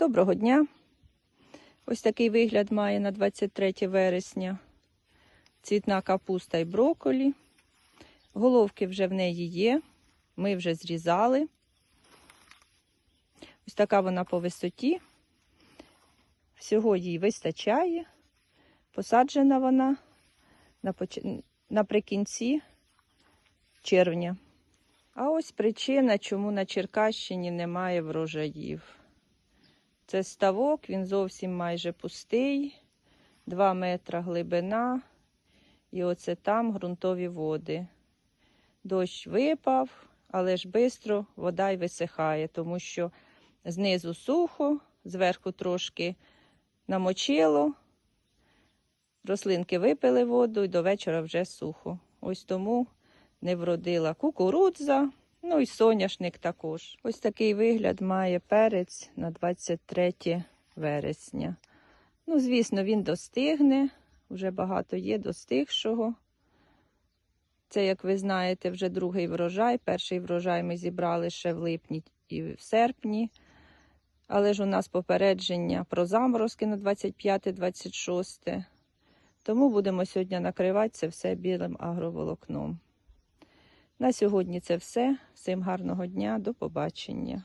Доброго дня! Ось такий вигляд має на 23 вересня. Цвітна капуста і брокколі. Головки вже в неї є. Ми вже зрізали. Ось така вона по висоті. Всього їй вистачає. Посаджена вона наприкінці червня. А ось причина, чому на Черкащині немає врожаїв. Це ставок, він зовсім майже пустий, 2 метра глибина, і оце там ґрунтові води. Дощ випав, але ж швидко вода й висихає, тому що знизу сухо, зверху трошки намочило, рослинки випили воду і до вечора вже сухо. Ось тому не вродила кукурудза, ну і соняшник також. Ось такий вигляд має перець на 23 вересня. Ну, звісно, він достигне, вже багато є достигшого. Це, як ви знаєте, вже другий врожай. Перший врожай ми зібрали ще в липні і в серпні. Але ж у нас попередження про заморозки на 25-26. Тому будемо сьогодні накривати це все білим агроволокном. На сьогодні це все. Всім гарного дня, до побачення.